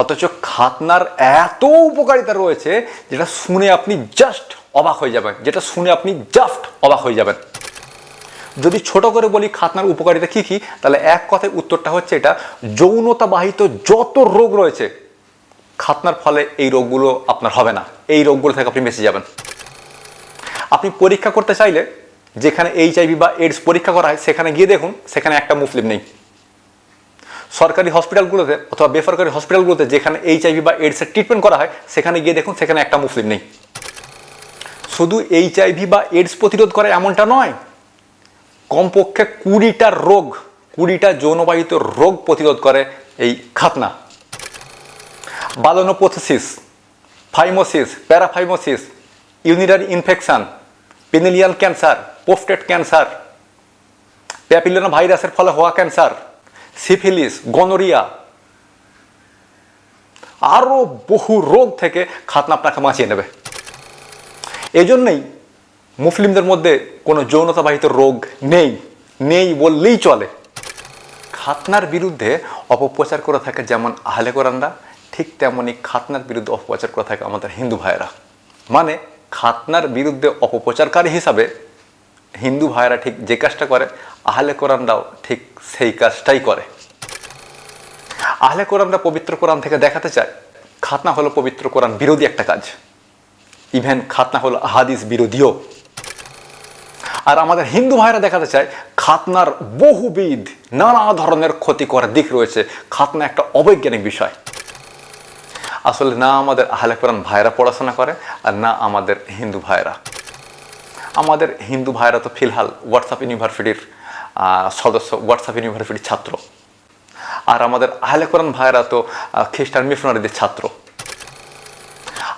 অথচ খাতনার এত উপকারিতা রয়েছে যেটা শুনে আপনি জাস্ট অবাক হয়ে যাবেন, যেটা শুনে আপনি জাস্ট অবাক হয়ে যাবেন। যদি ছোট করে বলি খাতনার উপকারিতা কী কী, তাহলে এক কথায় উত্তরটা হচ্ছে এটা যৌনতা বাহিত যত রোগ রয়েছে, খাতনার ফলে এই রোগগুলো আপনার হবে না, এই রোগগুলো থেকে আপনি বেঁচে যাবেন। আপনি পরীক্ষা করতে চাইলে যেখানে এইচআইভি বা এইডস পরীক্ষা করা হয়, সেখানে গিয়ে দেখুন, সেখানে একটা মুসলিম নেই। সরকারি হসপিটালগুলোতে অথবা বেসরকারি হসপিটালগুলোতে যেখানে এইচআইভি বা এইডসের ট্রিটমেন্ট করা হয়, সেখানে গিয়ে দেখুন সেখানে একটা মুসলিম নেই। শুধু এইচআইভি বা এইডস প্রতিরোধ করে এমনটা নয়, কমপক্ষে কুড়িটা রোগ, কুড়িটা যৌনবাহিত রোগ প্রতিরোধ করে এই খাতনা। Balanoposthitis phimosis, paraphimosis, unitary infection penile cancer prostate cancer papilloma ভাইরাসের ফলে হওয়া ক্যান্সার সিফিলিস, গনোরিয়া। আরও বহু রোগ থেকে খাতনা আপনাকে বাঁচিয়ে নেবে। এজন্যই মুসলিমদের মধ্যে কোনো যৌনতাবাহিত রোগ নেই নেই বললেই চলে। খাতনার বিরুদ্ধে অপপ্রচার করে থাকে যেমন আহলে কোরআনরা, ঠিক তেমনই খাতনার বিরুদ্ধে অপপ্রচার করে থাকে আমাদের হিন্দু ভাইয়েরা। মানে খাতনার বিরুদ্ধে অপপ্রচারকারী হিসাবে হিন্দু ভাইয়েরা ঠিক যে কাজটা করে আহলে কোরআনরাও ঠিক সেই কাজটাই করে। আহলে কোরআনরা পবিত্র কোরআন থেকে দেখাতে চায়, খাতনা হলো পবিত্র কোরআন বিরোধী একটা কাজ। ইভেন খাতনা হলো হাদিস বিরোধীও। আর আমাদের হিন্দু ভাইরা দেখাতে চায়, খাতনার বহুবিধ নানা ধরনের ক্ষতিকর দিক রয়েছে। খাতনা একটা অবৈজ্ঞানিক বিষয়। আসলে না আমাদের আহলে কোরআন ভাইরা পড়াশোনা করে, আর না আমাদের হিন্দু ভাইরা। আমাদের হিন্দু ভাইরা তো ফিলহাল হোয়াটসঅ্যাপ ইউনিভার্সিটির সদস্য হোয়াটসঅ্যাপ ইউনিভার্সিটির ছাত্র। আর আমাদের আহলে কোরআন ভাইরা তো খ্রিস্টান মিশনারিদের ছাত্র।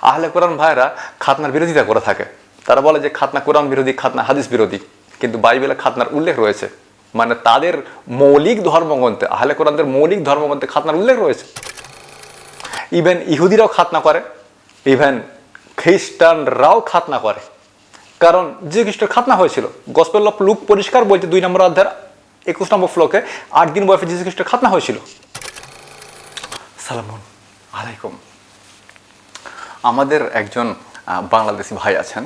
আহলে কোরআন ভাইরা খাতনার বিরোধিতা করে থাকে। তারা বলে যে খাতনা কোরআন বিরোধী, খাতনা হাদিস বিরোধী। কিন্তু বাইবেলে খাতনার উল্লেখ রয়েছে। মানে তাদের মৌলিক ধর্মগ্রন্থে, আহলে কোরআনদের মৌলিক ধর্মগ্রন্থে খাতনার উল্লেখ রয়েছে। ইভেন ইহুদিরাও খাতনা করে। ইভেন খ্রিস্টানরাও খাতনা করে। কারণ যে খ্রিস্টের খাতনা হয়েছিল। গসপেল অফ লুক পরিষ্কার বলছে দুই নম্বর অধ্যায়ের একুশ নম্বর ফ্লোকে আট দিন বয়সে যীশু খ্রিস্টের খাতনা হয়েছিল। সালামুন আলাইকুম। আমাদের একজন বাংলাদেশি ভাই আছেন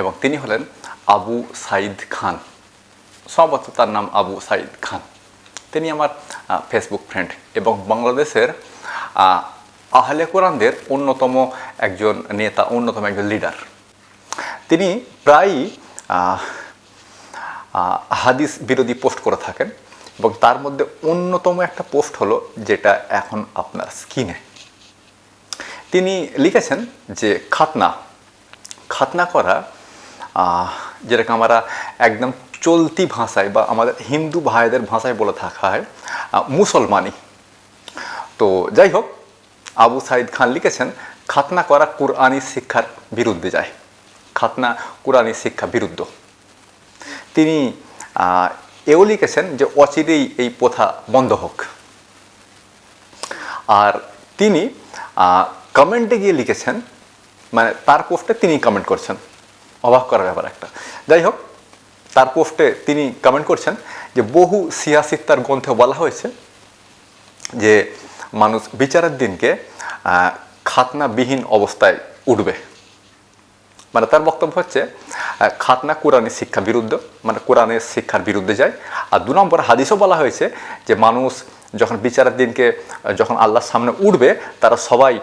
এবং তিনি হলেন আবু সাইদ খান। সম্ভবত তার নাম আবু সাইদ খান। তিনি আমার ফেসবুক ফ্রেন্ড এবং বাংলাদেশের আহলে কোরআনদের অন্যতম একজন নেতা, অন্যতম একজন লিডার তিনি প্রায়ই হাদিস বিরোধী পোস্ট করে থাকেন এবং তার মধ্যে অন্যতম একটা পোস্ট হলো যেটা এখন আপনার স্কিনে তিনি লিখেছেন যে, খাতনা। খাতনা করা যেটাকে আমরা একদম চলতি ভাষায় বা আমাদের হিন্দু ভাইদের ভাষায় বলে থাকা হয় মুসলমানি। তো যাই হোক, আবু সাইদ খান লিখেছেন, খাতনা করা কুরআনি শিক্ষার বিরুদ্ধে যায়। খাতনা কুরআনি শিক্ষা বিরুদ্ধ। তিনি এও লিখেছেন যে অচিরেই এই প্রথা বন্ধ হোক। আর তিনি কমেন্টে গিয়ে লিখেছেন মানে তার পোস্টে তিনি কমেন্ট করছেন। অবাক করার ব্যাপার একটা। যাই হোক, তার পোস্টে তিনি কমেন্ট করছেন যে বহু সিয়াসিত্তার গ্রন্থে বলা হয়েছে যে মানুষ বিচারের দিনকে খাতনাবিহীন অবস্থায় উঠবে। মানে তার বক্তব্য হচ্ছে খাতনা কোরআনের শিক্ষা বিরুদ্ধ মানে কোরআনের শিক্ষার বিরুদ্ধে যায়। আর দু নম্বর হাদিসও বলা হয়েছে যে মানুষ যখন বিচারের দিনকে যখন আল্লাহর সামনে উঠবে, তারা সবাই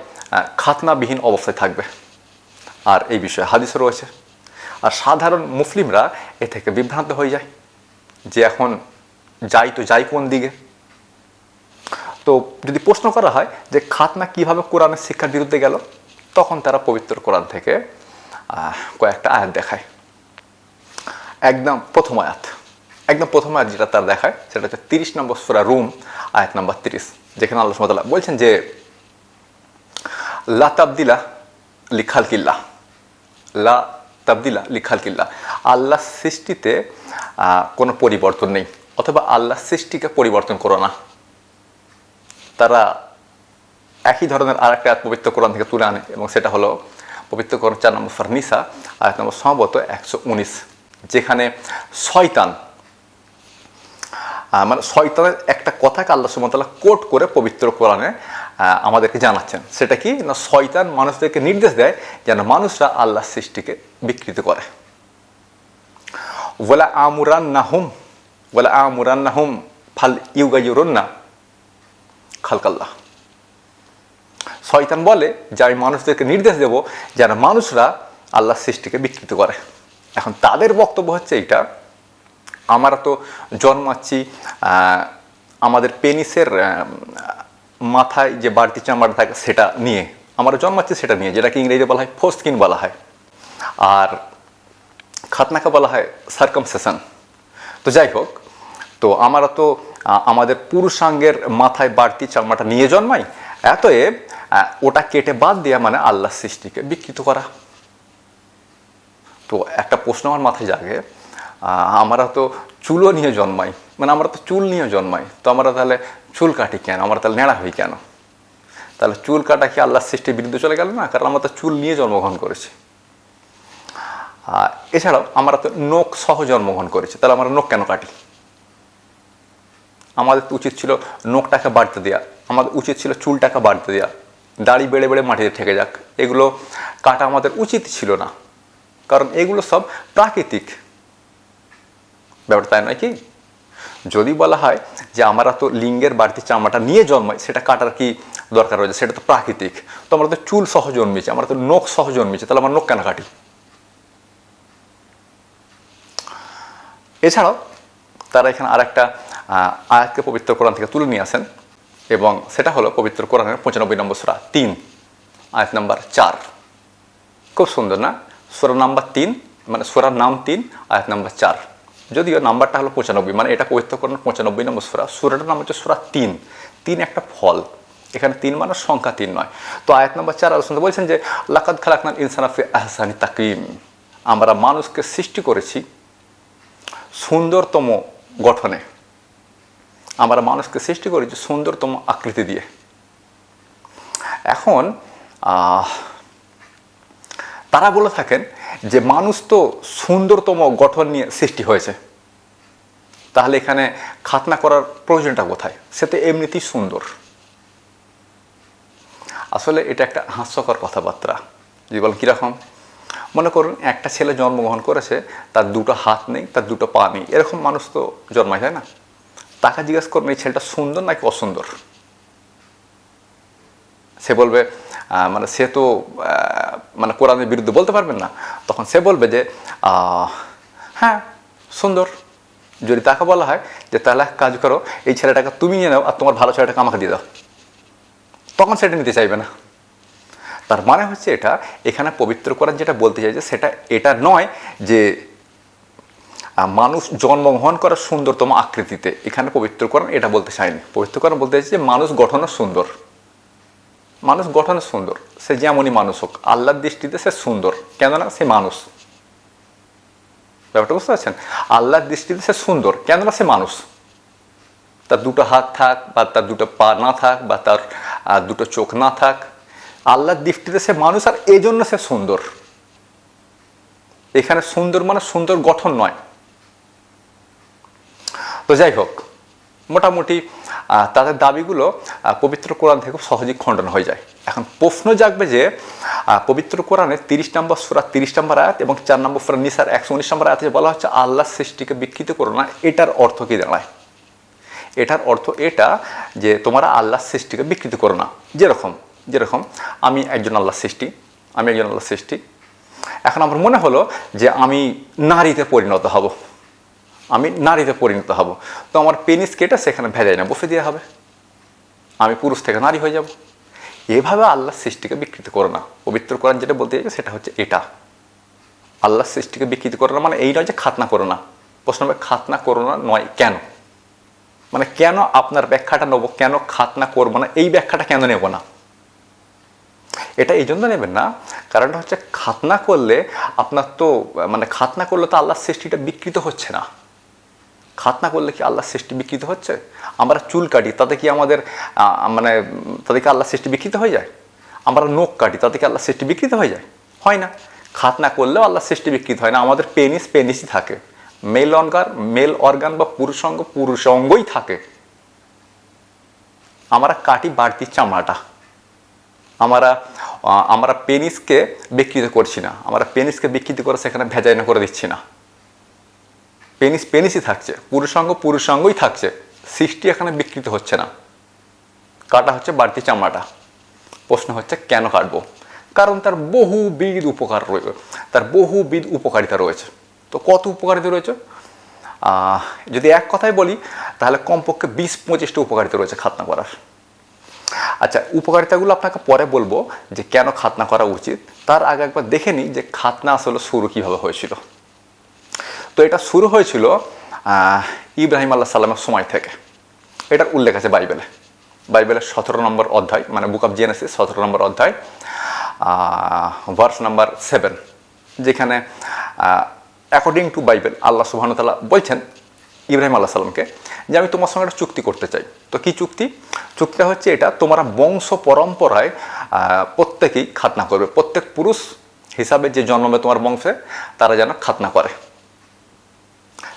খাতনাবিহীন অবস্থায় থাকবে। আর এই বিষয়ে হাদিসও রয়েছে। আর সাধারণ মুসলিমরা এ থেকে বিভ্রান্ত হয়ে যায় যে এখন যাই তো যাই কোন দিকে। তো যদি প্রশ্ন করা হয় যে খাতনা কীভাবে কোরআনের শিক্ষার বিরুদ্ধে গেল, তখন তারা পবিত্র কোরআন থেকে কয়েকটা আয়াত দেখায়। একদম প্রথম আয়াত। একদম প্রথম আয়াত যেটা তার দেখায়, সেটা হচ্ছে তিরিশ নম্বর সুরা রুম, আয়াত নম্বর তিরিশ, যেখানে আল্লাহ সুমতাল্লাহ বলছেন যে, লা তাবদিলা লিখাল কিল্লা লা তাবদিলা লিখাল কিল্লা আল্লাহ সৃষ্টিতে কোনো পরিবর্তন নেই, অথবা আল্লাহ সৃষ্টিকে পরিবর্তন করো না। তারা একই ধরনের আর একটা পবিত্র কোরআন থেকে তুলে আনে, এবং সেটা হলো পবিত্র কোরআন চার নম্বর ফার্নিসা আয়াত নম্বর সম্ভবত একশো উনিশ, যেখানে শয়তান মানে শয়তানের একটা কথাকে আল্লাহ সুমতাল্লাহ কোট করে পবিত্র কোরআনে আমাদেরকে জানাচ্ছেন। সেটা কি? না, শয়তান মানুষদেরকে নির্দেশ দেয় যেন মানুষরা আল্লাহ সৃষ্টিকে বিকৃত করে। ওলা আমুরান নাহুম ওলা আমুরান নাহুম ফাল ইউগাইরুন্না খালকাল্লাহ। শয়তান বলে, যে আমি মানুষদেরকে নির্দেশ দেব যেন মানুষরা আল্লাহ সৃষ্টিকে বিকৃত করে। এখন তাদের বক্তব্য হচ্ছে এইটা, আমরা তো জন্মাচ্ছি আমাদের পেনিসের মাথায় যে বাড়তি চামড়া থাকে সেটা নিয়ে। আমরা জন্মাচ্ছি সেটা নিয়ে, যেটাকে ইংরেজিতে বলা হয় ফোস্কিন বলা হয়। আর খাতনাকে বলা হয় সার্কামসেশন তো যাই হোক, তো আমরা তো আমাদের পুরুষাঙ্গের মাথায় বাড়তি চামড়াটা নিয়ে জন্মাই, এতএব ওটা কেটে বাদ দেওয়া মানে আল্লাহ সৃষ্টিকে বিকৃত করা। তো একটা প্রশ্ন আমার মাথায় জাগে আমরা তো চুলও নিয়ে জন্মাই মানে আমরা তো চুল নিয়ে জন্মাই, তো আমরা তাহলে চুল কাটি কেন? আমরা তাহলে নেড়া হই কেন? তাহলে চুল কাটা কি আল্লাহ সৃষ্টির বিরুদ্ধে চলে গেল না? কারণ আমরা তো চুল নিয়ে জন্মগ্রহণ করেছি। এছাড়াও আমরা তো নোক সহ জন্মগ্রহণ করেছি, তাহলে আমরা নোক কেন কাটি? আমাদের উচিত ছিল নোকটাকে বাড়তে দেওয়া আমাদের উচিত ছিল চুলটাকে বাড়তে দেওয়া দাড়ি বেড়ে বেড়ে মাটিতে ঠেকে যাক। এগুলো কাটা আমাদের উচিত ছিল না। কারণ এগুলো সব প্রাকৃতিক। ব্যাপার তাই নয় কি? যদি বলা হয় যে আমরা তো লিঙ্গের বাড়তি চামড়াটা নিয়ে জন্মাই সেটা কাটার কি দরকার রয়েছে? সেটা তো প্রাকৃতিক। তো আমরা তো চুল সহ জন্মেছি আমরা তো নখ সহ জন্মেছি তাহলে আমরা নখ কেন কাটি? এছাড়াও তারা এখানে আরেকটা আহ, আয়াতকে পবিত্র কোরআন থেকে তুলে নিয়ে আসেন। এবং সেটা হলো পবিত্র কোরআনের পঁচানব্বই নম্বর সুরা তিন, আয়াত নাম্বার চার। খুব সুন্দর না? সুরা নাম্বার তিন মানে সুরার নাম তিন, আয়াত নাম্বার চার। যদিও নাম্বারটা হলো পঁচানব্বই মানে এটা পবিত্র কোরআন পঁচানব্বই নম্বর সুরা। সুরাটার নাম হচ্ছে সুরা তিন। তিন একটা ফল। এখানে তিন মানে সংখ্যা তিন নয়। তো আয়াত নাম্বার চার আলোচনা বলছেন যে, লাকাদ খালাকনাল ইনসানাফি আহসানি তাকিম আমরা মানুষকে সৃষ্টি করেছি সুন্দরতম গঠনে। আমরা মানুষকে সৃষ্টি করেছি সুন্দরতম আকৃতি দিয়ে। এখন তারা বলে থাকেন যে মানুষ তো সুন্দরতম গঠন নিয়ে সৃষ্টি হয়েছে। তাহলে এখানে খাতনা করার প্রয়োজনটা কোথায়? সে তো এমনিতেই সুন্দর। আসলে এটা একটা হাস্যকর কথাবার্তা। যদি বলেন, কীরকম? মনে করুন, একটা ছেলে জন্মগ্রহণ করেছে, তার দুটো হাত নেই, তার দুটো পা নেই। এরকম মানুষ তো জন্মায়, তাই না? তাকে জিজ্ঞেস করুন, এই ছেলেটা সুন্দর নাকি অসুন্দর? সে বলবে মানে সে তো মানে কোরআনের বিরুদ্ধে বলতে পারবেন না। তখন সে বলবে যে হ্যাঁ সুন্দর। যদি তাকে বলা হয় যে, তাহলে এক কাজ করো, এই ছেলেটাকে তুমি নিয়ে নাও আর তোমার ভালো ছেলেটাকে আমাকে দিয়ে দাও। তখন সেটা নিতে চাইবে না। তার মানে হচ্ছে এটা, এখানে পবিত্র কোরআন যেটা বলতে চাইছে সেটা এটা নয় যে মানুষ জন্মগ্রহণ করার সুন্দরতম আকৃতিতে এখানে পবিত্র কোরআন এটা বলতে চায়নি পবিত্র কোরআন বলতে চাইছে যে মানুষ গঠনও সুন্দর। মানুষ গঠনে সুন্দর। সে যেমনই মানুষ হোক, আল্লাহর দৃষ্টিতে সে সুন্দর। কেননা সে মানুষ। ব্যাপারটা বুঝতে পারছেন? আল্লাহর দৃষ্টিতে সে সুন্দর, কেননা সে মানুষ। তার দুটো হাত থাক বা তার দুটো পা না থাক বা তার দুটো চোখ না থাক, আল্লাহর দৃষ্টিতে সে মানুষ আর এই জন্য সে সুন্দর। এখানে সুন্দর মানে সুন্দর গঠন নয়। তো যাই হোক, মোটামুটি তাদের দাবিগুলো পবিত্র কোরআন থেকে সহজেই খণ্ডন হয়ে যায়। এখন প্রশ্ন জাগবে যে পবিত্র কোরআনে তিরিশ নম্বর সুরা তিরিশ নম্বর আয়াত এবং চার নম্বর সুরা নিসার একশো উনিশ নম্বর আয়াতে বলা হচ্ছে, আল্লাহ সৃষ্টিকে বিকৃত করো না, এটার অর্থ কি দাঁড়ায় এটার অর্থ এটা যে, তোমরা আল্লাহ সৃষ্টিকে বিকৃত করো না। যেরকম যেরকম, আমি একজন আল্লাহ সৃষ্টি, আমি একজন আল্লাহ সৃষ্টি। এখন আমার মনে হলো যে, আমি নারীতে পরিণত হব। আমি নারীতে পরিণত হব। তো আমার পেনিস কেটে সেখানে ভেজাই না বসে দেওয়া হবে। আমি পুরুষ থেকে নারী হয়ে যাব। এভাবে আল্লাহ সৃষ্টিকে বিকৃত করো না। পবিত্র কোরআন যেটা বলতে চাইছে সেটা হচ্ছে এটা। আল্লাহ সৃষ্টিকে বিকৃত করো না মানে এই নয় যে খাতনা করো না। প্রশ্ন হবে, খাতনা করো না নয় কেন? মানে কেন আপনার ব্যাখ্যাটা নেব, কেন খাতনা করব না? এই ব্যাখ্যাটা কেন নেব না? এটা এই জন্য নেবেন না। কারণটা হচ্ছে, খাতনা করলে আপনার তো মানে খাতনা করলে তো আল্লাহর সৃষ্টিটা বিকৃত হচ্ছে না। খাতনা করলে কি আল্লাহ সৃষ্টি বিকৃত হচ্ছে? আমরা চুল কাটি, তাতে কি আমাদের মানে তাতে কি আল্লাহর সৃষ্টি বিকৃত হয়ে যায়? আমরা নখ কাটি, তাতে কি আল্লাহর সৃষ্টি বিকৃত হয়ে যায়? হয় না। খাতনা করলেও আল্লাহর সৃষ্টি বিকৃত হয় না। আমাদের পেনিস পেনিসই থাকে। মেল অর্গান মেল অর্গান বা পুরুষ অঙ্গ পুরুষ অঙ্গই থাকে। আমরা কাটি বাড়তি চামড়াটা। আমরা আমরা পেনিসকে বিকৃত করছি না। আমরা পেনিসকে বিকৃত করে সেখানে ভেজাইনা করে দিচ্ছি না। পেনিস, পেনিসই থাকছে। পুরুষাঙ্গ পুরুষাঙ্গই থাকছে। সৃষ্টি এখানে বিকৃত হচ্ছে না। কাটা হচ্ছে বাড়তি চামড়াটা। প্রশ্ন হচ্ছে, কেন কাটবো? কারণ তার বহুবিধ উপকার রয়েছে। তার বহুবিধ উপকারিতা রয়েছে। তো কত উপকারিতা রয়েছে? যদি এক কথায় বলি, তাহলে কমপক্ষে বিশ, পঁচিশটা উপকারিতা রয়েছে খাতনা করার। আচ্ছা উপকারিতাগুলো আপনাকে পরে বলব যে কেন খাতনা করা উচিত। তার আগে একবার দেখে নিই যে খাতনা আসলে শুরু কীভাবে হয়েছিল। তো এটা শুরু হয়েছিল ইব্রাহিম আল্লাহ সাল্লামের সময় থেকে। এটার উল্লেখ আছে বাইবেলে। বাইবেলের সতেরো নম্বর অধ্যায় মানে বুক অফ জেনেসিস সতেরো নম্বর অধ্যায় ভার্স নাম্বার সেভেন, যেখানে অ্যাকর্ডিং টু বাইবেল আল্লাহ সুবাহতাল্লাহ বলছেন ইব্রাহিম আল্লাহ সাল্লামকে যে আমি তোমার সঙ্গে একটা চুক্তি করতে চাই। তো কি চুক্তি? চুক্তিটা হচ্ছে এটা, তোমরা বংশ পরম্পরায় প্রত্যেকেই খাতনা করবে। প্রত্যেক পুরুষ হিসাবে যে জন্মবে তোমার বংশে, তারা যেন খাতনা করে।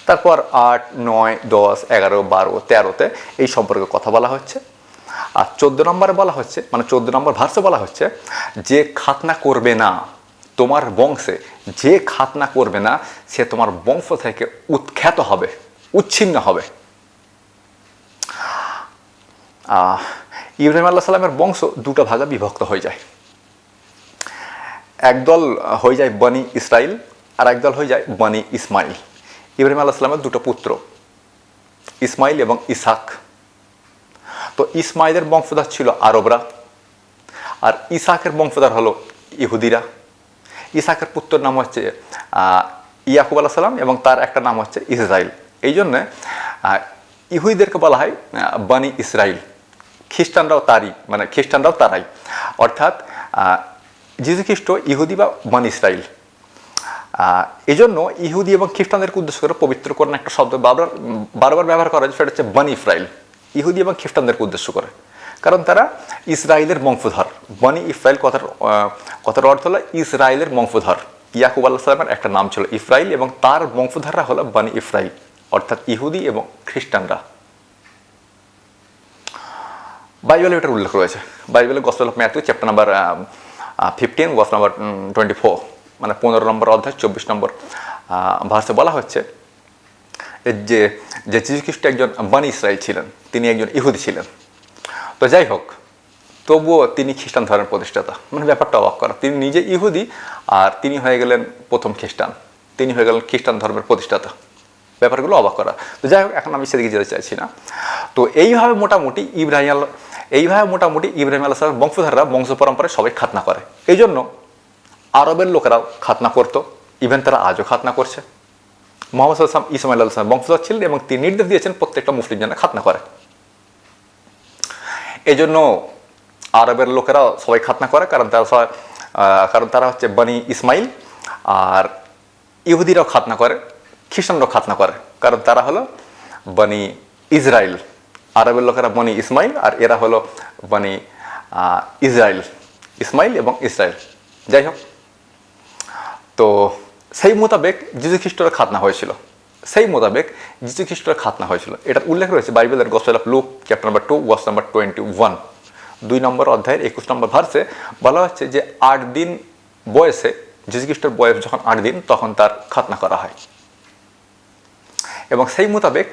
তারপর আট, নয়, দশ, এগারো, বারো, তেরোতে এই সম্পর্কে কথা বলা হচ্ছে। আর চোদ্দ নম্বরে বলা হচ্ছে মানে চোদ্দ নম্বর ভার্সে বলা হচ্ছে, যে খাতনা করবে না তোমার বংশে, যে খাতনা করবে না সে তোমার বংশ থেকে উৎখ্যাত হবে, উচ্ছিন্ন হবে। ইব্রাহিম আল্লাহ সাল্লামের বংশ দুটো ভাগে বিভক্ত হয়ে যায়। একদল হয়ে যায় বনি ইসরাইল, আর একদল হয়ে যায় বনি ইসমাইল। ইব্রাহিম আল্লাহ সাল্লামের দুটো পুত্র, ইসমাইল এবং ইসাক তো ইসমাইলের বংশধার ছিল আরবরা, আর ইসাকের বংশধার হলো ইহুদিরা। ইসাকের পুত্রের নাম হচ্ছে ইয়াকুব আলাহ সাল্লাম এবং তার একটা নাম হচ্ছে ইসরাইল। এই জন্যে ইহুদিদেরকে বলা হয় বানি ইসরাইল। খ্রিস্টানরাও তারই মানে খ্রিস্টানরাও তারাই। অর্থাৎ যীশু খ্রিস্ট ইহুদি বা বানি ইসরাইল। আহ, এই জন্য ইহুদি এবং খ্রিস্টানদেরকে উদ্দেশ্য করে পবিত্র করেন একটা শব্দ বারবার বারবার ব্যবহার করা হয় সেটা হচ্ছে বানি ইসরাইল। ইহুদি এবং খ্রিস্টানদেরকে উদ্দেশ্য করে। কারণ তারা ইসরায়েলের বংশধর। বনি ইসরায়েল কথার কথার অর্থ হলো ইসরায়েলের বংশধর। ইয়াকুব আল্লাহ সাল্লামের একটা নাম ছিল ইসরাইল এবং তার বংশধররা হলো বনি ইসরাইল অর্থাৎ ইহুদি এবং খ্রিস্টানরা। বাইবেলে এটার উল্লেখ রয়েছে। বাইবেলের gospel of Matthew chapter number fifteen verse number twenty four মানে পনেরো নম্বর অধ্যায়, চব্বিশ নম্বর ভাষে বলা হচ্ছে যে যে যীশু খ্রিস্ট একজন বানি ইসরায়েল ছিলেন, তিনি একজন ইহুদি ছিলেন। তো যাই হোক, তবুও তিনি খ্রিস্টান ধর্মের প্রতিষ্ঠাতা। মানে ব্যাপারটা অবাক করা। তিনি নিজে ইহুদি আর তিনি হয়ে গেলেন প্রথম খ্রিস্টান। তিনি হয়ে গেলেন খ্রিস্টান ধর্মের প্রতিষ্ঠাতা। ব্যাপারগুলো অবাক করা। তো যাই হোক, এখন আমি সেদিকে যেতে চাইছি না। তো এইভাবে মোটামুটি ইব্রাহিম এইভাবে মোটামুটি ইব্রাহিম আল্লাহ বংশধররা বংশ পরম্পরায় সবাই খাতনা করে। এই জন্য আরবের লোকেরাও খাতনা করতো ইভেন তারা আজও খাতনা করছে। মোহাম্মদ সাল্লাম ইসমাইল আল্লাহ বংশধর ছিলেন এবং তিনি নির্দেশ দিয়েছেন প্রত্যেকটা মুসলিম যেন খাতনা করে। এই জন্য আরবের লোকেরা সবাই খাতনা করে, কারণ তারা সবাই কারণ তারা হচ্ছে বনি ইসমাইল আর ইহুদিরাও খাতনা করে, খ্রিস্টানরাও খাতনা করে। কারণ তারা হলো বনি ইসরায়েল আরবের লোকেরা বনি ইসমাইল আর এরা হলো বনি ইসরায়েল ইসমাইল এবং ইসরায়েল যাই হোক তো সেই মোতাবেক যীশু খ্রিস্টের খাতনা হয়েছিল। সেই মোতাবেক যীশু খ্রিস্টের খাতনা হয়েছিল। এটার উল্লেখ রয়েছে বাইবেলের gospel of Luke, chapter number two, verse number twenty one. দুই নম্বর অধ্যায়ের একুশ নম্বর ভার্সে বলা হচ্ছে যে আট দিন বয়সে যীশু খ্রিস্টের বয়স যখন আট দিন, তখন তার খাতনা করা হয়। এবং সেই মোতাবেক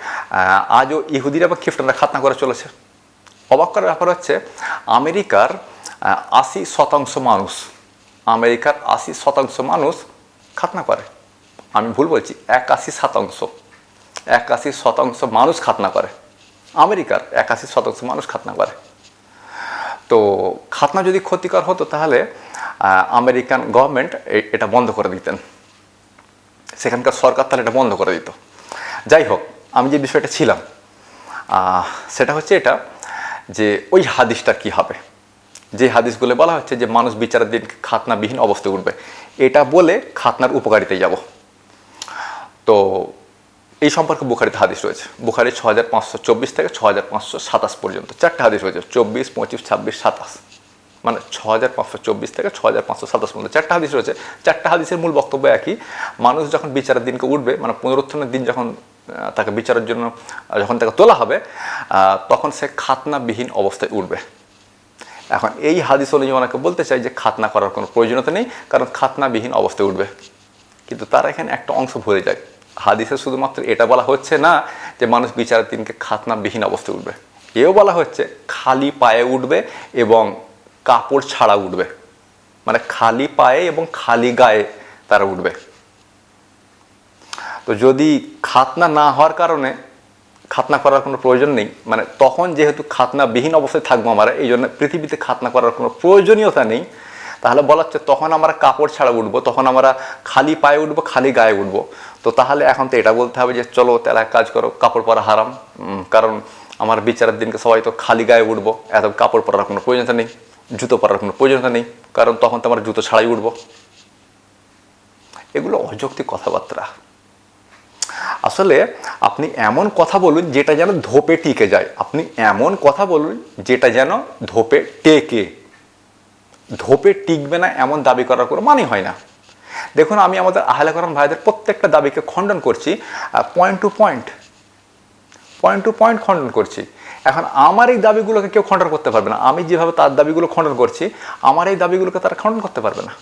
আজও ইহুদিরা বা খ্রিস্টানরা খাতনা করে চলেছে। অবাক করার ব্যাপার হচ্ছে, আমেরিকার আশি শতাংশ মানুষ, আমেরিকার আশি শতাংশ মানুষ খাতনা করে। আমি ভুল বলছি, একাশি শতাংশ একাশি শতাংশ মানুষ খাতনা করে। আমেরিকার একাশি শতাংশ মানুষ খাতনা করে। তো খাতনা যদি ক্ষতিকর হতো তাহলে আমেরিকান গভর্নমেন্ট এটা বন্ধ করে দিতেন। সেখানকার সরকার তাহলে এটা বন্ধ করে দিত। যাই হোক, আমি যে বিষয়টা ছিলাম সেটা হচ্ছে এটা যে ওই হাদিসটা কি হবে? যে হাদিসগুলো বলা হচ্ছে যে মানুষ বিচারের দিন খাতনাবিহীন অবস্থায় উঠবে। এটা বলে খাতনার উপকারিতায় যাব। তো এই সম্পর্কে বুখারিতে হাদিস রয়েছে। বুখারি ছ হাজার পাঁচশো চব্বিশ থেকে ছ হাজার পাঁচশো সাতাশ পর্যন্ত। চারটে হাদিস রয়েছে, চব্বিশ, পঁচিশ, ছাব্বিশ, সাতাশ। মানে ছ হাজার পাঁচশো চব্বিশ থেকে ছ হাজার পাঁচশো সাতাশ পর্যন্ত। চারটা হাদিস রয়েছে। চারটা হাদিসের মূল বক্তব্য একই। মানুষ যখন বিচারের দিনকে উঠবে মানে পুনরুত্থানের দিন যখন তাকে বিচারের জন্য, যখন তাকে তোলা হবে তখন সে খাতনাবিহীন অবস্থায় উঠবে। এখন এই হাদিস অনুযায়ী ওনাকে বলতে চাই যে খাতনা করার কোনো প্রয়োজনীয়তা নেই, কারণ খাতনাবিহীন অবস্থায় উঠবে। কিন্তু তারা এখানে একটা অংশ ভুলে যায়। হাদিসে শুধুমাত্র এটা বলা হচ্ছে না যে মানুষ বিচারের দিনকে খাতনাবিহীন অবস্থায় উঠবে। এও বলা হচ্ছে খালি পায়ে উঠবে এবং কাপড় ছাড়া উঠবে। মানে খালি পায়ে এবং খালি গায়ে তারা উঠবে। তো যদি খাতনা না হওয়ার কারণে খাতনা করার কোনো প্রয়োজন নেই। মানে তখন যেহেতু খাতনাবিহীন অবস্থায় থাকব আমরা এই জন্য পৃথিবীতে খাতনা করার কোনো প্রয়োজনীয়তা নেই। তাহলে বলা হচ্ছে তখন আমরা কাপড় ছাড়া উঠবো, তখন আমরা খালি পায়ে উঠবো, খালি গায়ে উঠবো। তো তাহলে এখন তো এটা বলতে হবে যে, চলো তাহলে এক কাজ করো, কাপড় পরা হারাম। কারণ আমার বিচারের দিনকে সবাই তো খালি গায়ে উঠবো, এত কাপড় পরার কোনো প্রয়োজনীয়তা নেই, জুতো পরার কোনো প্রয়োজনীয়তা নেই, কারণ তখন তো আমরা জুতো ছাড়াই উঠবো। এগুলো অযৌক্তিক কথাবার্তা। আসলে আপনি এমন কথা বলুন যেটা যেন ধোপে টিকে যায়। আপনি এমন কথা বলুন যেটা যেন ধোপে টেকে। ধোপে টিকবে না এমন দাবি করার কোনো মানে হয় না। দেখুন, আমি আমাদের আহলাকরণ ভাইদের প্রত্যেকটা দাবিকে খণ্ডন করছি point two point point two point খণ্ডন করছি। এখন আমার এই দাবিগুলোকে কেউ খণ্ডন করতে পারবে না। আমি যেভাবে তার দাবিগুলো খণ্ডন করছি, আমার এই দাবিগুলোকে তারা খণ্ডন করতে পারবে না।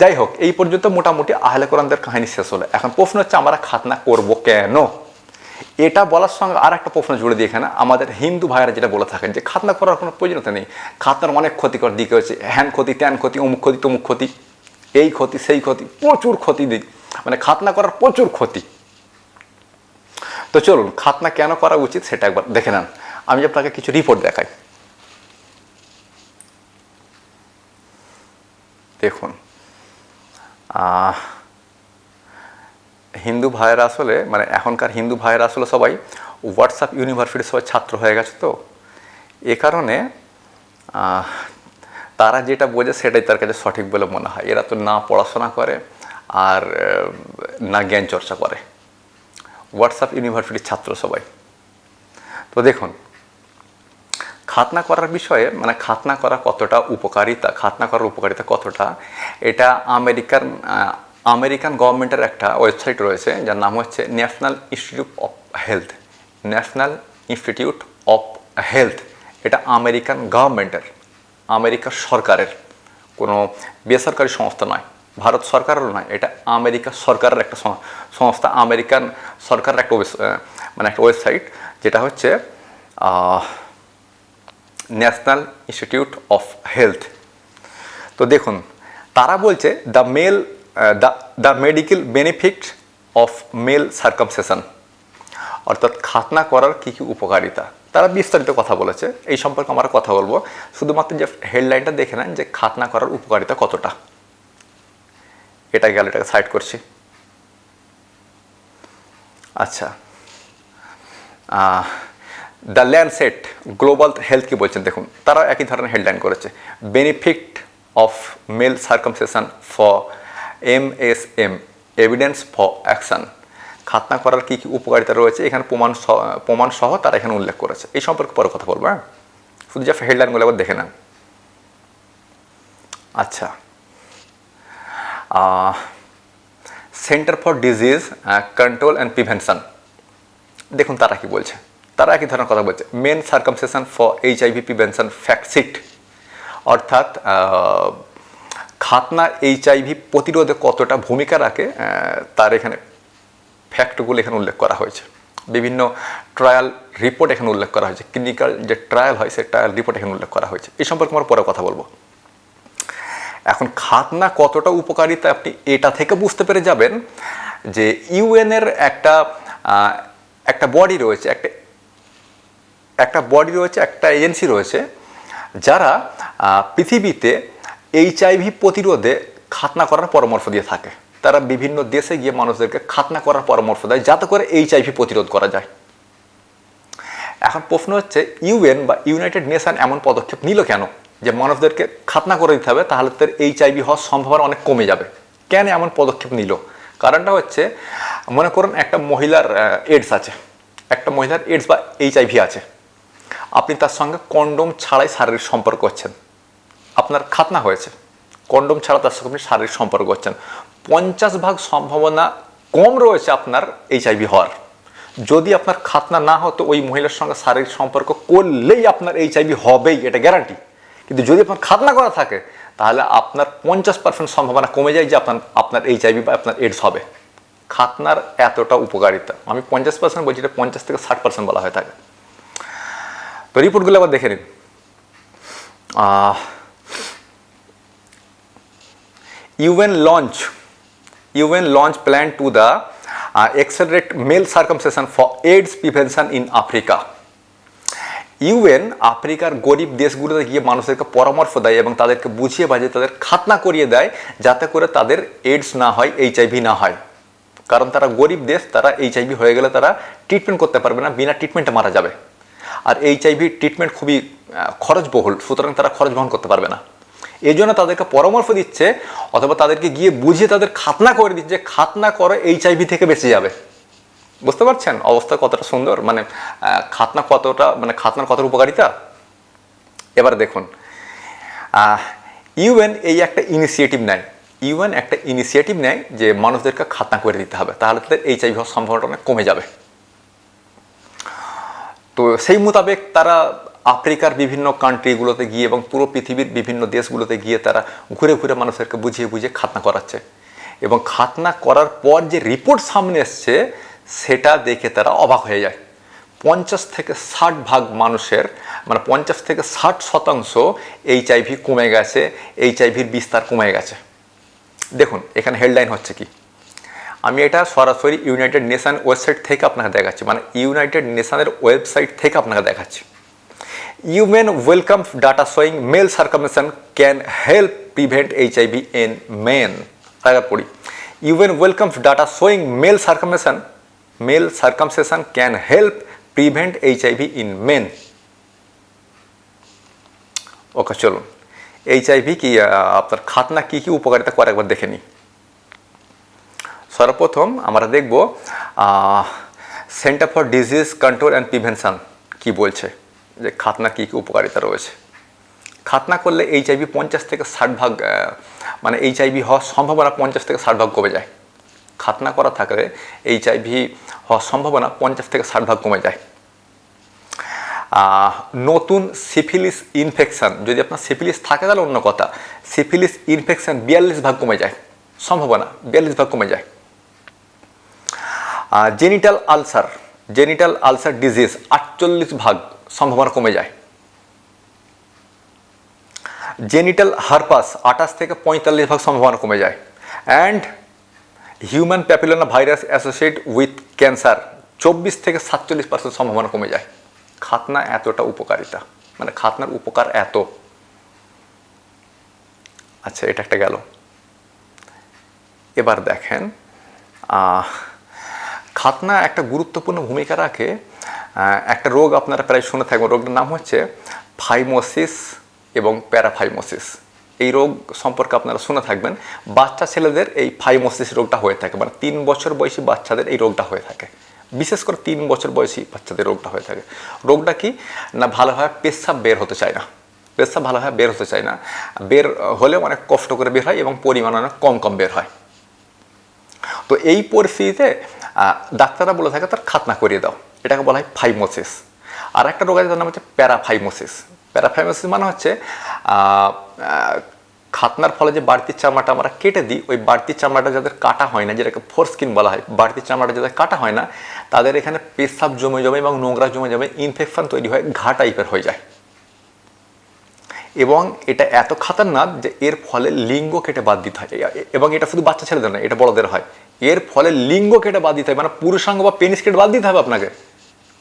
যাই হোক এই পর্যন্ত মোটামুটি আহলে কোরআনদের কাহিনী শেষ হলো। এখন প্রশ্ন হচ্ছে, আমরা খাতনা করব কেন? এটা বলার সঙ্গে আর একটা প্রশ্ন জুড়ে দিয়ে এখানে আমাদের হিন্দু ভাইয়েরা যেটা বলে থাকেন যে, খাতনা করার কোনো প্রয়োজনীয়তা নেই। খাতনার অনেক ক্ষতিকর দিকে হচ্ছে হ্যান ক্ষতি, ত্যান ক্ষতি, অমুক ক্ষতি, তমুক ক্ষতি, এই ক্ষতি, সেই ক্ষতি, প্রচুর ক্ষতি দিক। মানে খাতনা করার প্রচুর ক্ষতি। তো চলুন, খাতনা কেন করা উচিত সেটা একবার দেখে নেন। আমি আপনাকে কিছু রিপোর্ট দেখাই। দেখুন হিন্দু ভাইয়েরা আসলে মানে এখনকার হিন্দু ভাইয়েরা আসলে সবাই হোয়াটসঅ্যাপ ইউনিভার্সিটির সবাই ছাত্র হয়ে গেছে তো। এ কারণে তারা যেটা বোঝে সেটাই তার কাছে সঠিক বলে মনে হয়। এরা তো না পড়াশোনা করে আর না জ্ঞান চর্চা করে। হোয়াটসঅ্যাপ ইউনিভার্সিটির ছাত্র সবাই। তো দেখুন খাতনা করার বিষয়ে মানে খাতনা করা কতটা উপকারিতা খাতনা করার উপকারিতা কতটা এটা আমেরিকান আহ, আমেরিকান গভর্নমেন্টের একটা ওয়েবসাইট রয়েছে যার নাম হচ্ছে National Institute of Health. National Institute of Health এটা আমেরিকান গভর্নমেন্টের আমেরিকার সরকারের কোনো বেসরকারি সংস্থা নয় ভারত সরকারেরও নয় এটা আমেরিকা সরকারের একটা সংস্থা আমেরিকান সরকারের একটা মানে একটা ওয়েবসাইট যেটা হচ্ছে ন্যাশনাল ইনস্টিটিউট অফ হেলথ। তো দেখুন, তারা বলছে, the male the the medical benefit of male circumcision. অর্থাৎ খাতনা করার কী কী উপকারিতা? তারা বিস্তারিত কথা বলেছে, এই সম্পর্কে আমরা কথা বলব। শুধুমাত্র যে হেডলাইনটা দেখে নেন যে খাতনা করার উপকারিতা কতটা। এটা গেল, এটাকে সাইড করছি। আচ্ছা দ্য ল্যান্ডসেট গ্লোবাল হেলথ কি বলছেন? দেখুন তারা একই ধরনের হেডলাইন করেছে। Benefit of male circumcision for M S M evidence for action খাতনা করার কী কী উপকারিতা রয়েছে? এখানে প্রমাণ প্রমাণ সহ তারা এখানে উল্লেখ করেছে। এই সম্পর্কে পরে কথা বলব হ্যাঁ? শুধু যা হেডলাইনগুলো একবার দেখে নেন। আচ্ছা। Center for Disease Control and Prevention দেখুন তারা কি বলছে। তারা একই ধরনের কথা বলছে। Men circumcision for H IV prevention fact sheet অর্থাৎ খাতনা এইচ আইভি প্রতিরোধে কতটা ভূমিকা রাখে তার এখানে ফ্যাক্টগুলো এখানে উল্লেখ করা হয়েছে। বিভিন্ন ট্রায়াল রিপোর্ট এখানে উল্লেখ করা হয়েছে। ক্লিনিক্যাল যে ট্রায়াল হয় সেই ট্রায়াল রিপোর্ট এখানে উল্লেখ করা হয়েছে। এই সম্পর্কে আমরা পরে কথা বলব। এখন খাতনা কতটা উপকারিতা আপনি এটা থেকে বুঝতে পেরে যাবেন যে ইউএনের একটা একটা বডি রয়েছে, একটা একটা বডি রয়েছে, একটা এজেন্সি রয়েছে, যারা পৃথিবীতে এইচআইভি প্রতিরোধে খাতনা করার পরামর্শ দিয়ে থাকে। তারা বিভিন্ন দেশে গিয়ে মানুষদেরকে খাতনা করার পরামর্শ দেয়, যাতে করে এইচআইভি প্রতিরোধ করা যায়। এখন প্রশ্ন হচ্ছে ইউএন বা ইউনাইটেড নেশন এমন পদক্ষেপ নিল কেন? যে মানুষদেরকে খাতনা করে দিতে হবে, তাহলে তার এইচআইভি হওয়ার সম্ভাবনা অনেক কমে যাবে। কেন এমন পদক্ষেপ নিল? কারণটা হচ্ছে, মনে করুন একটা মহিলার এডস আছে। একটা মহিলার এডস বা এইচআইভি আছে। আপনি তার সঙ্গে কন্ডোম ছাড়াই শারীরিক সম্পর্ক করছেন। আপনার খাতনা হয়েছে। কন্ডোম ছাড়া তার সঙ্গে আপনি শারীরিক সম্পর্ক করছেন। পঞ্চাশ ভাগ সম্ভাবনা কম রয়েছে আপনার এইচআইভি হওয়ার। যদি আপনার খাতনা না হতো, ওই মহিলার সঙ্গে শারীরিক সম্পর্ক করলেই আপনার এইচআইভি হবেই, এটা গ্যারান্টি কিন্তু যদি আপনার খাতনা করা থাকে, তাহলে আপনার পঞ্চাশ পার্সেন্ট সম্ভাবনা কমে যায় যে আপনার আপনার এইচআইভি বা আপনার এডস হবে। খাতনার এতটা উপকারিতা। আমি পঞ্চাশ পার্সেন্ট বলছি, এটা পঞ্চাশ থেকে ষাট পার্সেন্ট বলা হয়ে থাকে। তো রিপোর্টগুলো আবার দেখে নিন। UN launch launch plan to the uh, accelerate male circumcision for AIDS prevention in Africa. UN আফ্রিকার গরিব দেশগুলোতে গিয়ে মানুষদেরকে পরামর্শ দেয় এবং তাদেরকে বুঝিয়ে বাজিয়ে তাদের খাতনা করিয়ে দেয় যাতে করে তাদের এইডস না হয় এইচআইভি না হয়। কারণ তারা গরিব দেশ তারা এইচআইভি হয়ে গেলে তারা ট্রিটমেন্ট করতে পারবে না বিনা ট্রিটমেন্টে মারা যাবে। আর এইচআইভি ট্রিটমেন্ট খুবই খরচবহুল, সুতরাং তারা খরচ বহন করতে পারবে না। এই জন্য তাদেরকে পরামর্শ দিচ্ছে, অথবা তাদেরকে গিয়ে বুঝিয়ে তাদের খাতনা করে দিচ্ছে খাতনা করে এইচআইভি থেকে বেঁচে যাবে। বুঝতে পারছেন অবস্থা কতটা সুন্দর? মানে খাতনা কতটা মানে খাতনার কতটা উপকারিতা? এবার দেখুন ইউএন এই একটা ইনিশিয়েটিভ নেয়। ইউএন একটা ইনিশিয়েটিভ নেয় যে মানুষদেরকে খাতনা করে দিতে হবে, তাহলে তাদের এইচআইভি হওয়ার সম্ভাবনাটা অনেক কমে যাবে। তো সেই মোতাবেক তারা আফ্রিকার বিভিন্ন কান্ট্রিগুলোতে গিয়ে এবং পুরো পৃথিবীর বিভিন্ন দেশগুলোতে গিয়ে তারা ঘুরে ঘুরে মানুষদেরকে বুঝিয়ে বুঝিয়ে খাতনা করাচ্ছে। এবং খাতনা করার পর যে রিপোর্ট সামনে এসছে, সেটা দেখে তারা অবাক হয়ে যায়। পঞ্চাশ থেকে ষাট ভাগ মানুষের মানে পঞ্চাশ থেকে ষাট শতাংশ এইচআইভি কমে গেছে এইচআইভির বিস্তার কমে গেছে। দেখুন, এখানে হেডলাইন হচ্ছে কি? আমি এটা সরাসরি ইউনাইটেড নেশান ওয়েবসাইট থেকে আপনাকে দেখাচ্ছি। মানে ইউনাইটেড নেশানের ওয়েবসাইট থেকে আপনাকে দেখাচ্ছি। UN welcome data showing male circumcision can help prevent H IV in men আগে পড়ি। UN welcome data showing male circumcision male circumcision can help prevent H IV in men okay চলুন। H ivy কি আপনার খাতনা কী কী উপকারিতা করে একবার দেখে নিই। সর্বপ্রথম আমরা দেখব Center for Disease Control and Prevention কি বলছে, যে খাতনা কী কী উপকারিতা রয়েছে। খাতনা করলে এইচআইভি পঞ্চাশ থেকে ষাট ভাগ মানে এইচআইভি হওয়ার সম্ভাবনা পঞ্চাশ থেকে ষাট ভাগ কমে যায়। খাতনা করা থাকলে এইচআইভি হওয়ার সম্ভাবনা পঞ্চাশ থেকে ষাট ভাগ কমে যায়। নতুন সিফিলিস ইনফেকশান যদি আপনার সিফিলিস থাকে তাহলে অন্য কথা সিফিলিস ইনফেকশান বিয়াল্লিশ ভাগ কমে যায়। সম্ভাবনা বিয়াল্লিশ ভাগ কমে যায়। Genital ulcer genital ulcer disease আটচল্লিশ ভাগ সম্ভাবনা কমে যায়। জেনিটাল হারপাস আঠাশ থেকে পঁয়তাল্লিশ ভাগ সম্ভাবনা কমে যায়। And human papilloma virus associate with cancer চব্বিশ থেকে সাতচল্লিশ পার্সেন্ট সম্ভাবনা কমে যায়। খাতনা এতটা উপকারিতা। মানে খাতনার উপকার এত। আচ্ছা এটা একটা গেল। এবার দেখেন খাতনা একটা গুরুত্বপূর্ণ ভূমিকা রাখে। একটা রোগ আপনারা প্রায় শুনে থাকবেন, রোগটার নাম হচ্ছে ফাইমোসিস এবং প্যারাফাইমোসিস। এই রোগ সম্পর্কে আপনারা শুনে থাকবেন, বাচ্চা ছেলেদের এই ফাইমোসিস রোগটা হয়ে থাকে মানে তিন বছর বয়সী বাচ্চাদের এই রোগটা হয়ে থাকে। বিশেষ করে তিন বছর বয়সী বাচ্চাদের রোগটা হয়ে থাকে। রোগটা কি? না, ভালোভাবে পেশাব বের হতে চায় না। পেশাব ভালোভাবে বের হতে চায় না। বের হলেও অনেক কষ্ট করে বের হয় এবং পরিমাণ অনেক কম কম বের হয়। তো এই পরিস্থিতিতে ডাক্তাররা বলে থাকে, তার খাতনা করিয়ে দাও। এটাকে বলা হয় ফাইমোসিস। আর একটা রোগ আছে, তার নাম হচ্ছে প্যারাফাইমোসিস। প্যারাফাইমোসিস মানে হচ্ছে খাতনার ফলে যে বাড়তি চামড়াটা আমরা কেটে দিই, ওই বাড়তি চামড়াটা যাদের কাটা হয় না, যেটাকে ফোর স্কিন বলা হয়, বাড়তি চামড়াটা যাদের কাটা হয় না, তাদের এখানে পেশাব জমে জমে এবং নোংরা জমে জমে ইনফেকশন তৈরি হয়, ঘা টাইপের হয়ে যায়। এবং এটা এত খাতারনাক যে এর ফলে লিঙ্গ কেটে বাদ দিতে হয়। এবং এটা শুধু বাচ্চা ছেলেদের নয়, এটা বড়দের হয়। এর ফলে লিঙ্গ কেটে বাদ দিতে হবে। মানে পুরুষাঙ্গ বা পেনিস কেটে বাদ দিতে হবে আপনাকে।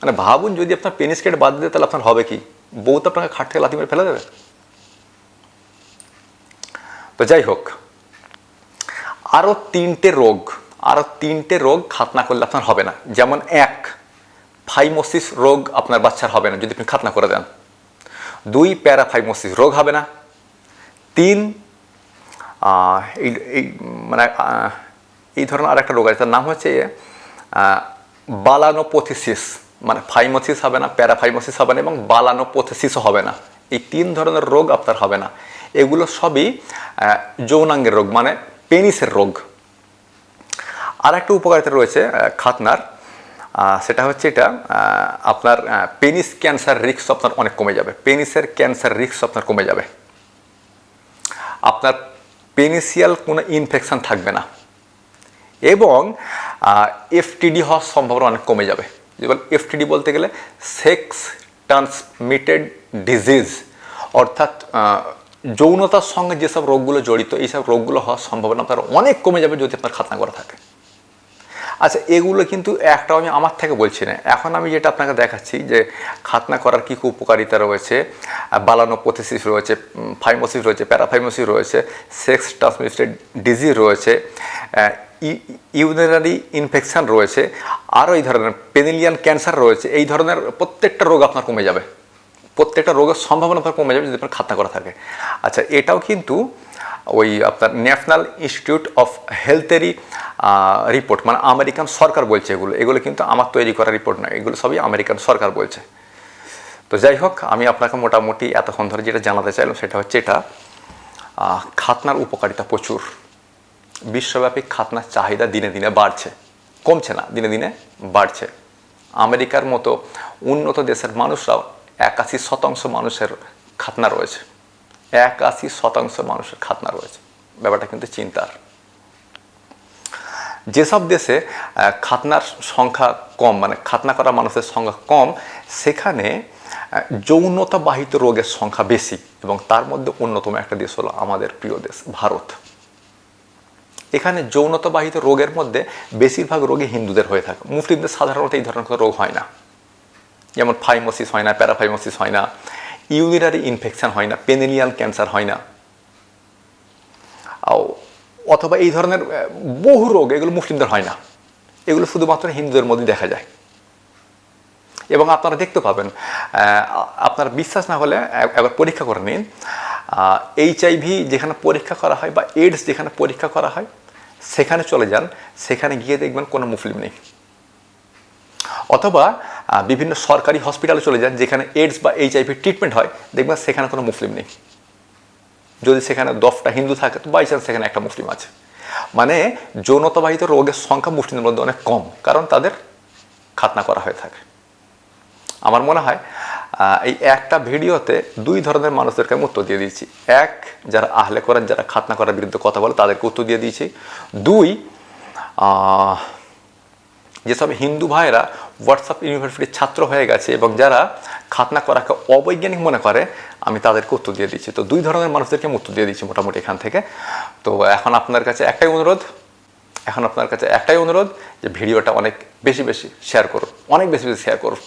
মানে ভাবুন যদি আপনার পেনিস কেটে বাদ দিতে, তাহলে আপনার হবে কি? বউ তো আপনাকে খাট থেকে লাথি মেরে ফেলে দেবে। তো যাই হোক আরও তিনটে রোগ আরও তিনটে রোগ খাতনা করলে আপনার হবে না। যেমন এক, ফাইমোসিস রোগ আপনার বাচ্চার হবে না, যদি আপনি খাতনা করে দেন। দুই, প্যারাফাইমোসিস রোগ হবে না। তিন এই মানে এই ধরনের আর একটা রোগ আছে, তার নাম হচ্ছে বালানোপোথিসিস। মানে ফাইমোসিস হবে না, প্যারাফাইমোসিস হবে না এবং বালানোপোথিসিসও হবে না। এই তিন ধরনের রোগ আপনার হবে না। এগুলো সবই যৌনাঙ্গের রোগ মানে পেনিসের রোগ। আর একটা উপকারিতা রয়েছে খাতনার। সেটা হচ্ছে এটা আপনার পেনিস ক্যান্সার রিস্ক আপনার অনেক কমে যাবে। পেনিসের ক্যান্সার রিস্ক আপনার কমে যাবে। আপনার পেনিসিয়াল কোনো ইনফেকশান থাকবে না। এবং এফটিডি হওয়ার সম্ভাবনা অনেক কমে যাবে। যেমন এফটিডি বলতে গেলে সেক্স ট্রান্সমিটেড ডিজিজ অর্থাৎ যৌনতার সঙ্গে যেসব রোগগুলো জড়িত, এইসব রোগগুলো হওয়ার সম্ভাবনা আপনার অনেক কমে যাবে যদি আপনার খাতনা করা থাকে। আচ্ছা এগুলো কিন্তু একটাও আমি আমার থেকে বলছি না। এখন আমি যেটা আপনাকে দেখাচ্ছি যে খাতনা করার কী কী উপকারিতা রয়েছে বালানোপোথিসিস রয়েছে ফাইমোসিস রয়েছে, প্যারাফাইমোসিস রয়েছে, সেক্স ট্রান্সমিটেড ডিজিজ রয়েছে ইউনারি ইনফেকশন রয়েছে, আরও এই ধরনের পেনিলিয়ান ক্যান্সার রয়েছে, এই ধরনের প্রত্যেকটা রোগ আপনার কমে যাবে। প্রত্যেকটা রোগের সম্ভাবনা আপনার কমে যাবে যদি আপনার খাতনা করা থাকে। আচ্ছা এটাও কিন্তু ওই আপনার ন্যাশনাল ইনস্টিটিউট অফ হেলথেরই রিপোর্ট মানে আমেরিকান সরকার বলছে এগুলো। এগুলো কিন্তু আমার তৈরি করা রিপোর্ট নয় এগুলো সবই আমেরিকান সরকার বলছে। তো যাই হোক, আমি আপনাকে মোটামুটি এতক্ষণ ধরে যেটা জানাতে চাইলাম সেটা হচ্ছে এটা খাতনার উপকারিতা প্রচুর। বিশ্বব্যাপী খাতনার চাহিদা দিনে দিনে বাড়ছে। কমছে না, দিনে দিনে বাড়ছে। আমেরিকার মতো উন্নত দেশের মানুষরাও একাশি শতাংশ মানুষের খাতনা রয়েছে। একাশি শতাংশ মানুষের খাতনা রয়েছে। ব্যাপারটা কিন্তু চিন্তার। যেসব দেশে খাতনার সংখ্যা কম মানে খাতনা করা মানুষের সংখ্যা কম সেখানে আহ, যৌনতা বাহিত রোগের সংখ্যা বেশি এবং তার মধ্যে অন্যতম একটা দেশ হলো আমাদের প্রিয় দেশ ভারত। এখানে যৌনতা বাহিত রোগের মধ্যে বেশিরভাগ রোগী হিন্দুদের হয়ে থাকে। মুসলিমদের সাধারণত এই ধরনের কোনো রোগ হয় না। যেমন ফাইমোসিস হয় না প্যারাফাইমোসিস হয় না। ইউরিনারি ইনফেকশান হয় না পেনিলিয়ান ক্যান্সার হয় না। অথবা এই ধরনের বহু রোগ, এগুলো মুসলিমদের হয় না। এগুলো শুধুমাত্র হিন্দুদের মধ্যে দেখা যায়। এবং আপনারা দেখতে পাবেন আপনার বিশ্বাস না হলে এক- একবার পরীক্ষা করে নিন। এইচআইভি যেখানে পরীক্ষা করা হয় বা এইডস যেখানে পরীক্ষা করা হয়, সেখানে চলে যান, সেখানে গিয়ে দেখবেন কোনো মুসলিম নেই। অথবা বিভিন্ন সরকারি হসপিটালে চলে যান যেখানে এইডস বা এইচআইভি ট্রিটমেন্ট হয়, দেখবেন সেখানে কোনো মুসলিম নেই। যদি সেখানে দশটা হিন্দু থাকে, তো বাই চান্স সেখানে একটা মুসলিম আছে। মানে যৌনতাবাহিত রোগের সংখ্যা মুসলিমদের মধ্যে অনেক কম, কারণ তাদের খাতনা করা হয়ে থাকে। আমার মনে হয় এই একটা ভিডিওতে দুই ধরনের মানুষদেরকে আমি উত্তর দিয়ে দিয়েছি। এক, যারা আহলে করেন যারা খাতনা করার বিরুদ্ধে কথা বলে, তাদেরকে উত্তর দিয়ে দিয়েছি। দুই যেসব হিন্দু ভাইয়েরা হোয়াটসঅ্যাপ ইউনিভার্সিটির ছাত্র হয়ে গেছে এবং যারা খাতনা করাকে অবৈজ্ঞানিক মনে করে, আমি তাদেরকে উত্তর দিয়ে দিচ্ছি। তো দুই ধরনের মানুষদেরকে আমি উত্তর দিয়ে দিচ্ছি মোটামুটি এখান থেকে। তো এখন আপনার কাছে একটাই অনুরোধ, এখন আপনার কাছে একটাই অনুরোধ যে ভিডিওটা অনেক বেশি বেশি শেয়ার করুন, অনেক বেশি বেশি শেয়ার করুন।